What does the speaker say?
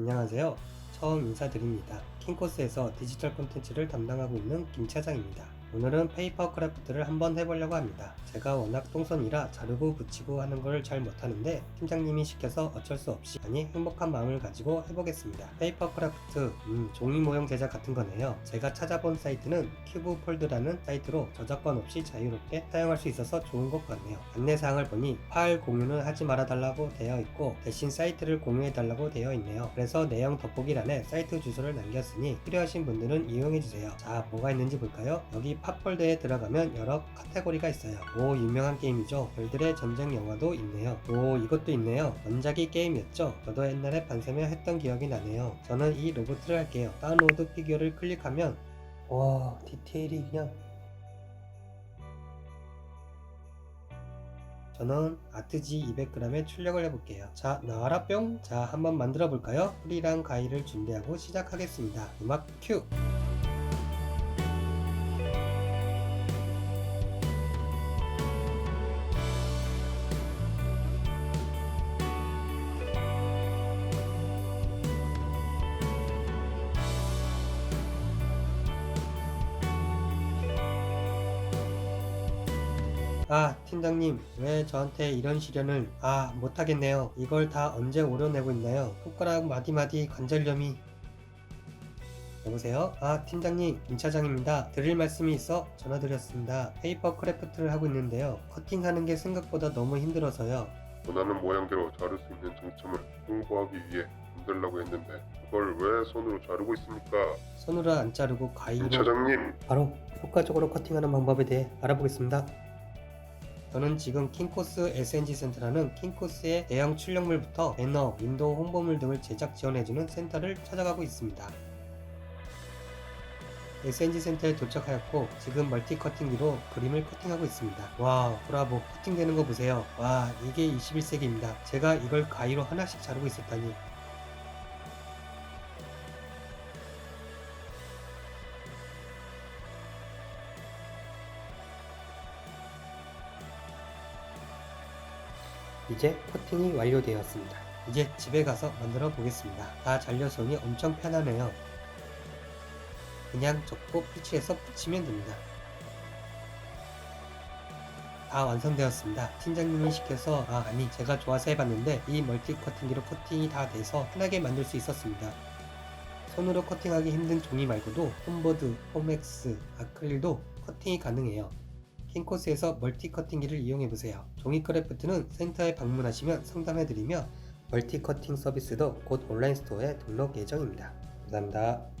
안녕하세요. 처음 인사드립니다. 킹코스에서 디지털 콘텐츠를 담당하고 있는 김 차장입니다. 오늘은 페이퍼 크래프트를 한번 해보려고 합니다. 제가 워낙 똥손이라 자르고 붙이고 하는 걸 잘 못하는데 팀장님이 시켜서 어쩔 수 없이 아니 행복한 마음을 가지고 해보겠습니다. 페이퍼 크래프트 음, 종이 모형 제작 같은 거네요. 제가 찾아본 사이트는 큐브 폴드라는 사이트로 저작권 없이 자유롭게 사용할 수 있어서 좋은 것 같네요. 안내사항을 보니 파일 공유는 하지 말아달라고 되어 있고 대신 사이트를 공유해달라고 되어 있네요. 그래서 내용 덧보기란에 사이트 주소를 남겼 으니 필요하신 분들은 이용해주세요. 자 뭐가 있는지 볼까요? 여기 팝폴더에 들어가면 여러 카테고리가 있어요. 오 유명한 게임이죠. 별들의 전쟁 영화도 있네요. 오 이것도 있네요. 원작이 게임이었죠. 저도 옛날에 반세며 했던 기억이 나네요. 저는 이 로봇을 할게요. 다운로드 피규어를 클릭하면 와 디테일이 그냥 저는 아트지 200g에 출력을 해볼게요. 자, 나와라 뿅! 자, 한번 만들어 볼까요? 풀이랑 가위를 준비하고 시작하겠습니다. 음악 큐! 아, 팀장님, 왜 저한테 이런 시련을, 아, 못하겠네요. 이걸 다 언제 오려내고 있나요? 손가락 마디마디 관절염이. 여보세요? 아, 팀장님, 김 차장입니다. 드릴 말씀이 있어 전화드렸습니다. 페이퍼 크래프트를 하고 있는데요. 커팅하는 게 생각보다 너무 힘들어서요. 원하는 모양대로 자를 수 있는 정점을 홍보하기 위해 만들려고 했는데 그걸 왜 손으로 자르고 있습니까? 손으로 안 자르고 가위로. 김 차장님 바로 효과적으로 커팅하는 방법에 대해 알아보겠습니다. 저는 지금 킹코스 SNG 센터라는 킹코스의 대형 출력물부터 배너, 윈도우 홍보물 등을 제작 지원해주는 센터를 찾아가고 있습니다. SNG 센터에 도착하였고 지금 멀티 커팅기로 그림을 커팅하고 있습니다. 와 브라보 커팅되는 거 보세요. 와 이게 21세기입니다. 제가 이걸 가위로 하나씩 자르고 있었다니 이제 커팅이 완료되었습니다. 이제 집에 가서 만들어 보겠습니다. 다 잘려서니 엄청 편하네요. 그냥 접고 피치해서 붙이면 됩니다. 다 완성되었습니다. 팀장님이 시켜서 아 아니 제가 좋아서 해봤는데 이 멀티 커팅기로 커팅이 다 돼서 편하게 만들 수 있었습니다. 손으로 커팅하기 힘든 종이 말고도 홈보드, 홈엑스, 아크릴도 커팅이 가능해요. 킹코스에서 멀티 커팅기를 이용해보세요. 종이 크래프트는 센터에 방문하시면 상담해드리며 멀티 커팅 서비스도 곧 온라인 스토어에 등록 예정입니다. 감사합니다.